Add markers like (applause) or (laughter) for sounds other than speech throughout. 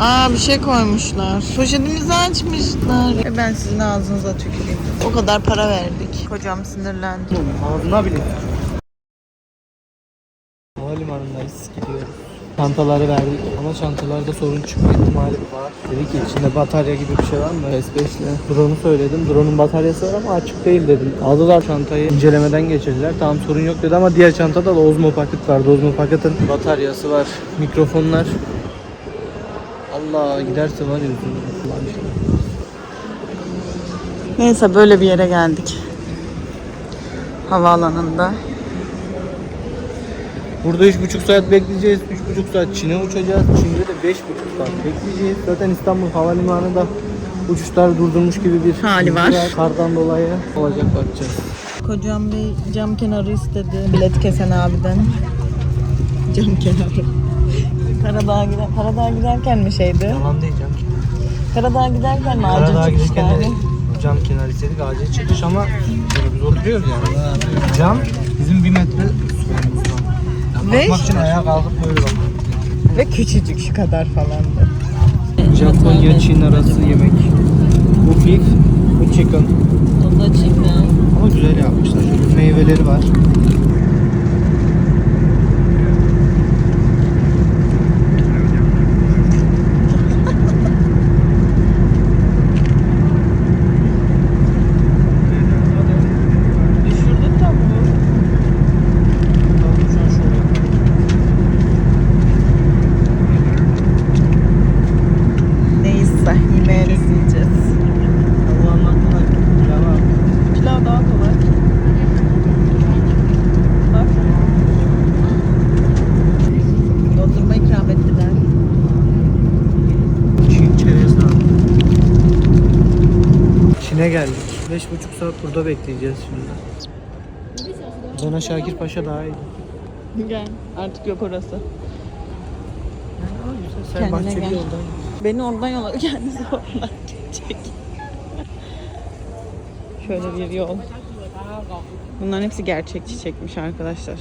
Aa bir şey koymuşlar. Poşetimizi açmışlar. E ben sizin ağzınıza tüküreyim. O kadar para verdik. Kocam sinirlendi. Ağzına bile. Havalimanındayız gidiyoruz. Çantaları verdik ama çantalarda sorun çıkma ihtimali var. Dedi ki içinde batarya gibi bir şey var mı? S5'le. Drone'u söyledim. Drone'un bataryası var ama açık değil dedim. Aldılar çantayı incelemeden geçirdiler. Tamam sorun yok dedi ama diğer çantada da Osmo Pocket vardı. Osmo Pocket'ın bataryası var. Mikrofonlar. Allah giderse var ya üzülürüm. Neyse böyle bir yere geldik. Havaalanında. Burada 3,5 saat bekleyeceğiz. 3,5 saat Çin'e uçacağız. Çin'de de 5,5 saat bekleyeceğiz. Zaten İstanbul Havalimanı'nda uçuşlar durdurmuş gibi bir Hali var. Kardan dolayı olacak bakacağız. Kocam bey cam kenarı istedi. Bilet kesen abiden. Cam kenarı. Karadağ'a gider, Karadağ'a giderken mi şeydi? Yalan diyeceğim. Karadağ'a giderken mi Karadağ'a acil giderken de cam kenarı istedik. Acil çıkış ama böyle biz oturuyoruz yani. Cam bizim bir metre var. Yani Ve- bakmak için ayağa kalkıp böyle bak. Ve küçücük şu kadar falandı. Japonya Çin arası yemek. Bu beef, bu chicken. O da Çin'de. Ama güzel yapmışlar. Şöyle meyveleri var. 5,5 saat burada bekleyeceğiz şimdi. Dana Şakir Paşa daha iyi. Gel. Artık yok orası. Sen Kendine bahçeli gel. yoldan. Beni oradan yola kendisi oradan çek. Şöyle bir yol. Bunların hepsi gerçek çiçekmiş arkadaşlar.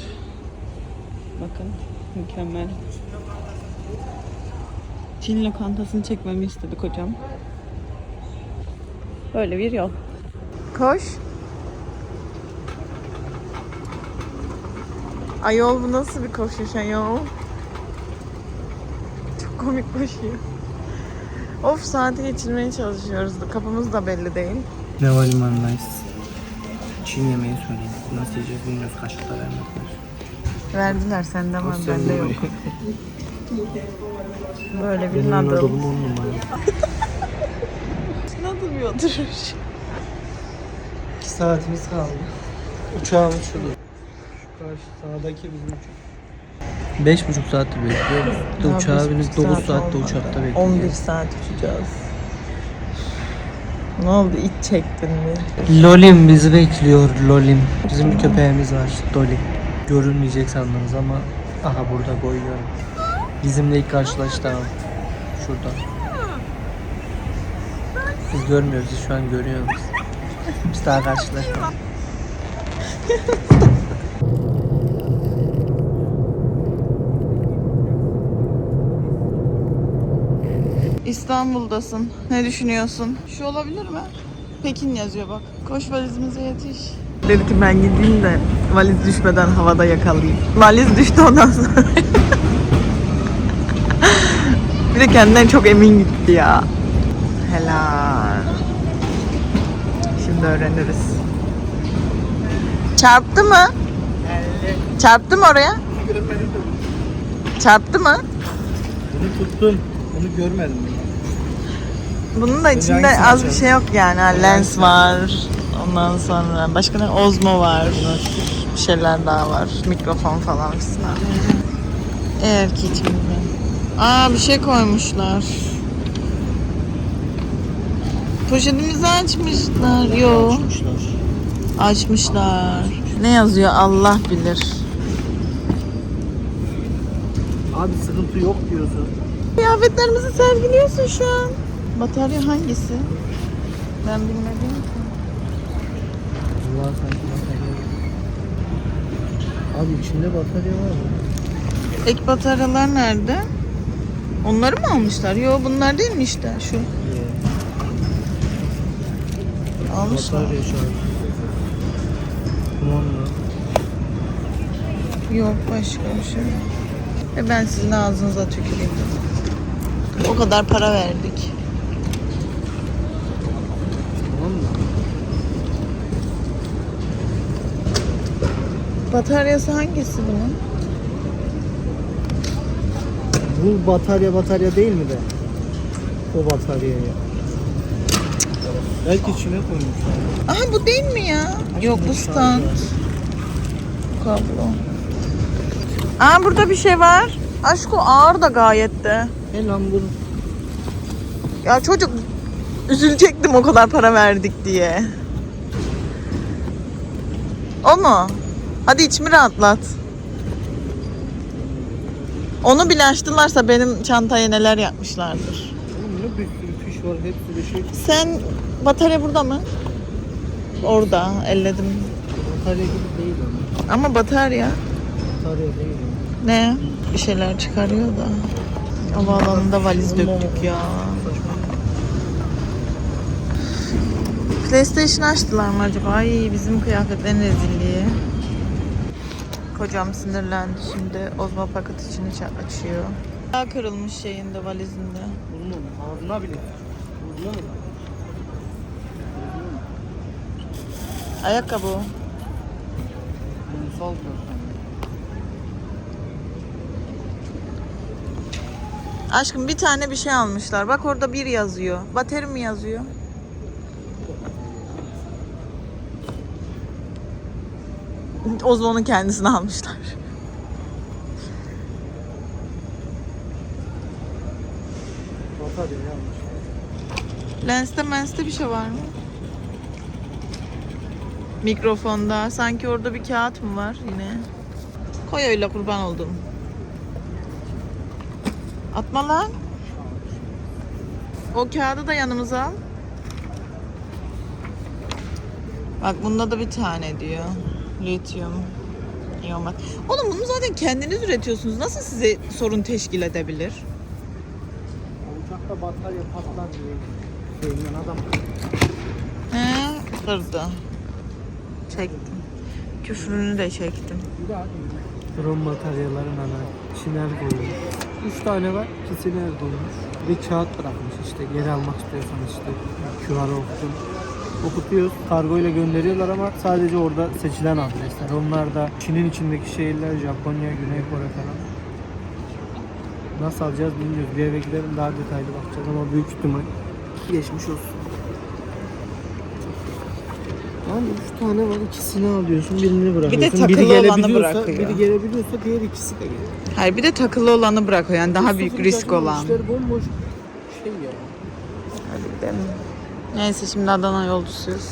Bakın mükemmel. Çin lokantasını çekmemi istedi kocam. Böyle bir yol. Koş. Ayol bu nasıl bir koşuş ayol? Çok komik koşuyor. Of saati geçirmeye çalışıyoruz. Kapımız da belli değil. Ne havalimanındayız. Çin yemeği söyleyin. Nasıl yiyeceğiz bilmiyoruz. Kaşıkta vermediler. Verdiler sende var Nasıl bende yok. Böyle bir nadıl. nadılım on numara. (laughs) Nadıl bir oturuş. Saatimiz kaldı. Uçağımız şurada. Şu karşı sağdaki bizim uçak. Beş buçuk saattir bekliyoruz. De uçağa binip buçuk 9 saat saatte uçakta 11 bekleyeceğiz. saat uçacağız. Ne oldu? İç çektin mi? Lolim bizi bekliyor Lolim. Bizim bir köpeğimiz var Dolly. Görünmeyecek sandınız ama aha burada koyuyorum. Bizimle ilk karşılaştı abi. Şurada. Biz görmüyoruz, siz şu an görüyoruz. Biz daha karşılaşmadık. İstanbul'dasın. Ne düşünüyorsun? Şu olabilir mi? Pekin yazıyor bak. Koş valizimize yetiş. Dedi ki ben gideyim de valiz düşmeden havada yakalayayım. Valiz düştü ondan sonra. (laughs) bir de kendinden çok emin gitti ya. Helal. Şimdi öğreniriz. Çarptı mı? Çarptı mı oraya? Çarptı mı? Bunu tuttum. Bunu görmedim. Bunun da içinde hangisini az bir açalım? şey yok yani. Ha, Lens var. Ondan sonra başka ne? Osmo var. Bir şeyler daha var. Mikrofon falan filan. Eğer ki içimde. Aa bir şey koymuşlar. Poşetimizi açmışlar. Yo. Açmışlar. Ne yazıyor Allah bilir. Abi sıkıntı yok diyorsun. Kıyafetlerimizi sergiliyorsun şu an. Batarya hangisi? Ben bilmedim ki. Allah sanki batarya yok. Abi içinde batarya var mı? Ek bataryalar nerede? Onları mı almışlar? Yo bunlar değil mi işte şu. Almışlar. Batarya şarjı. Kumanda. Yok başka bir şey. Ve ben sizin ağzınıza tüküreyim. O kadar para verdik. Mı? Bataryası hangisi bunun? Bu batarya batarya değil mi de? O bataryayı. Belki içine koymuşlar. Aha bu değil mi ya? Yok bu stand. Kablo. Aa burada bir şey var. Aşk o ağır da gayet de. E lan bu Ya çocuk üzülecektim o kadar para verdik diye. O mu? Hadi içimi rahatlat. Onu bile açtılarsa benim çantaya neler yapmışlardır. Oğlum ne bir sürü fiş var hepsi bir şey. Sen batarya burada mı? Orada elledim. Batarya gibi değil ama. Ama batarya Batarya değil. ne? Bir şeyler çıkarıyor da. Havaalanında valiz döktük ya. PlayStation açtılar mı acaba? Ay bizim kıyafetlerin rezilliği. Kocam sinirlendi şimdi Ozma paket için aç- açıyor. Daha kırılmış şeyinde valizinde. Bunun ağzına bile. Buzuna mı? Ayakkabı. da. Aşkım bir tane bir şey almışlar. Bak orada bir yazıyor. Bateri mi yazıyor? (laughs) Ozmon'un kendisini almışlar. Lenste menste bir şey var mı? Mikrofonda. Sanki orada bir kağıt mı var yine? Koy öyle kurban oldum. Atma lan. O kağıdı da yanımıza al. Bak bunda da bir tane diyor. Lityum. iyon bat- Oğlum bunu zaten kendiniz üretiyorsunuz. Nasıl size sorun teşkil edebilir? Uçakta batarya patlar diye. Adam. He, kırdı. Çektim. Küfrünü de çektim. Drone bataryaların ana. Çiner koyuyor. Üç tane var. İkisi nerede olmuş? Bir kağıt bırakmış işte. Geri almak istiyorsan işte. QR okutun. Okutuyoruz. Kargo ile gönderiyorlar ama sadece orada seçilen adresler. Onlar da Çin'in içindeki şehirler Japonya, Güney Kore falan. Nasıl alacağız bilmiyoruz. Bir eve gidelim daha detaylı bakacağız ama büyük ihtimal geçmiş olsun. Lan üç tane var ikisini alıyorsun birini bırakıyorsun. takılı biri olanı gelebiliyorsa, bırakıyor. Biri gelebiliyorsa diğer ikisi de geliyor. Hayır bir de takılı olanı bırakıyor yani daha büyük Sıfır risk olan. işler bomboş şey ya. Neyse şimdi Adana yolcusuyuz.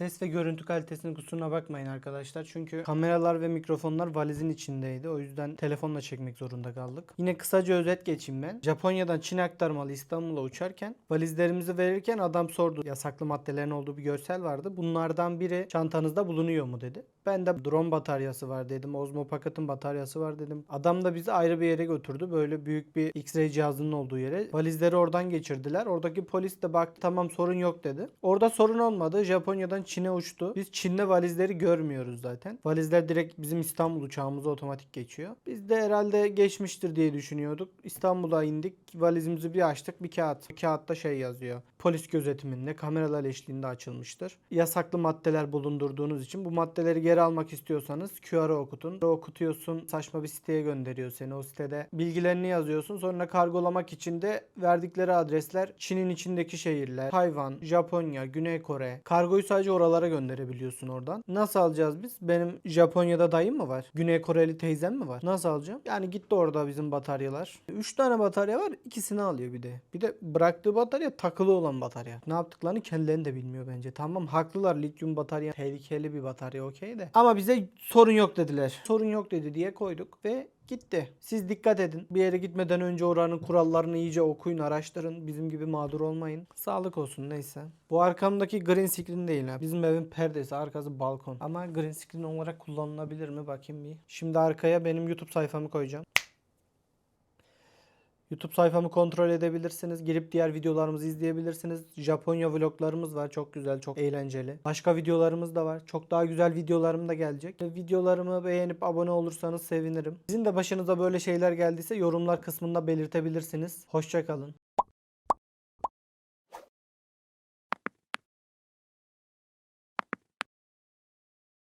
Ses ve görüntü kalitesinin kusuruna bakmayın arkadaşlar. Çünkü kameralar ve mikrofonlar valizin içindeydi. O yüzden telefonla çekmek zorunda kaldık. Yine kısaca özet geçeyim ben. Japonya'dan Çin aktarmalı İstanbul'a uçarken valizlerimizi verirken adam sordu. Yasaklı maddelerin olduğu bir görsel vardı. Bunlardan biri çantanızda bulunuyor mu dedi. Ben de drone bataryası var dedim. Ozmo Pocket'ın bataryası var dedim. Adam da bizi ayrı bir yere götürdü. Böyle büyük bir X-ray cihazının olduğu yere. Valizleri oradan geçirdiler. Oradaki polis de baktı tamam sorun yok dedi. Orada sorun olmadı. Japonya'dan Çin'e uçtu. Biz Çin'de valizleri görmüyoruz zaten. Valizler direkt bizim İstanbul uçağımıza otomatik geçiyor. Biz de herhalde geçmiştir diye düşünüyorduk. İstanbul'a indik. Valizimizi bir açtık. Bir kağıt. Kağıtta şey yazıyor. Polis gözetiminde kameralar eşliğinde açılmıştır. Yasaklı maddeler bulundurduğunuz için bu maddeleri geri almak istiyorsanız QR'ı okutun. Okutuyorsun saçma bir siteye gönderiyor seni. O sitede bilgilerini yazıyorsun. Sonra kargolamak için de verdikleri adresler Çin'in içindeki şehirler. Tayvan, Japonya, Güney Kore. Kargoyu sadece oralara gönderebiliyorsun oradan. Nasıl alacağız biz? Benim Japonya'da dayım mı var? Güney Koreli teyzem mi var? Nasıl alacağım? Yani gitti orada bizim bataryalar. 3 tane batarya var. ikisini alıyor bir de. Bir de bıraktığı batarya takılı olan batarya. Ne yaptıklarını kendileri de bilmiyor bence. Tamam haklılar. Lityum batarya tehlikeli bir batarya okey de. Ama bize sorun yok dediler. Sorun yok dedi diye koyduk ve gitti. Siz dikkat edin. Bir yere gitmeden önce oranın kurallarını iyice okuyun, araştırın. Bizim gibi mağdur olmayın. Sağlık olsun neyse. Bu arkamdaki green screen değil ha. Bizim evin perdesi, arkası balkon. Ama green screen olarak kullanılabilir mi? Bakayım bir. Şimdi arkaya benim YouTube sayfamı koyacağım. YouTube sayfamı kontrol edebilirsiniz. Girip diğer videolarımızı izleyebilirsiniz. Japonya vloglarımız var. Çok güzel, çok eğlenceli. Başka videolarımız da var. Çok daha güzel videolarım da gelecek. Videolarımı beğenip abone olursanız sevinirim. Sizin de başınıza böyle şeyler geldiyse yorumlar kısmında belirtebilirsiniz. Hoşçakalın.